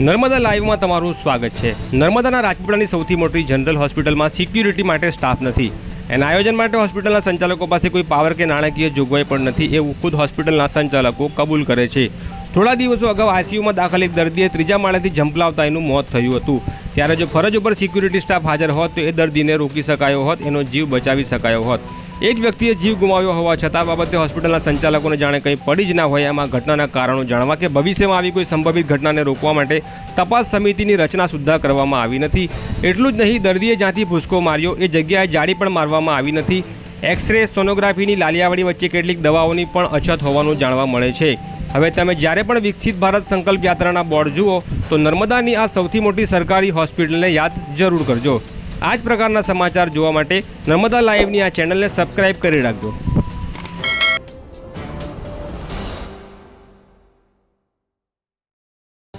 નર્મદા લાઈવમાં તમારું સ્વાગત છે. નર્મદાના રાજપીપળાની સૌથી મોટી જનરલ હોસ્પિટલમાં સિક્યુરિટી માટે સ્ટાફ નથી. એના આયોજન માટે હોસ્પિટલના સંચાલકો પાસે કોઈ પાવર કે નાણાકીય જોગવાઈ પણ નથી. એવું ખુદ હોસ્પિટલના સંચાલકો કબૂલ કરે છે. થોડા દિવસો અગાઉ આઈસીયુમાં દાખલ એક દર્દીએ ત્રીજા માળેથી ઝંપલાવતા એનું મોત થયું હતું. ત્યારે જો ફરજ ઉપર સિક્યુરિટી સ્ટાફ હાજર હોત તો એ દર્દીને રોકી શકાયો હોત, એનો જીવ બચાવી શકાયો હોત. એ જ વ્યક્તિએ જીવ ગુમાવ્યો હોવા છતાં બાબતે હોસ્પિટલના સંચાલકોને જાણે કંઈ પડી જ ના હોય એમાં ઘટનાના કારણો જાણવા કે ભવિષ્યમાં આવી કોઈ સંભવિત ઘટનાને રોકવા માટે તપાસ સમિતિની રચના સુદ્ધા કરવામાં આવી નથી. એટલું જ નહીં, દર્દીએ જ્યાંથી ભૂસકો માર્યો, એ જગ્યાએ જાળી પણ મારવામાં આવી નથી. એક્સરે સોનોગ્રાફીની લાલિયાવાડી વચ્ચે કેટલીક દવાઓની પણ અછત હોવાનું જાણવા મળે છે. હવે તમે જ્યારે પણ વિકસિત ભારત સંકલ્પ યાત્રાના બોર્ડ જુઓ, તો નર્મદાની આ સૌથી મોટી સરકારી હોસ્પિટલને યાદ જરૂર કરજો. આ જ પ્રકારના સમાચાર જોવા માટે નર્મદા લાઈવની આ ચેનલને સબસ્ક્રાઇબ કરી રાખજો.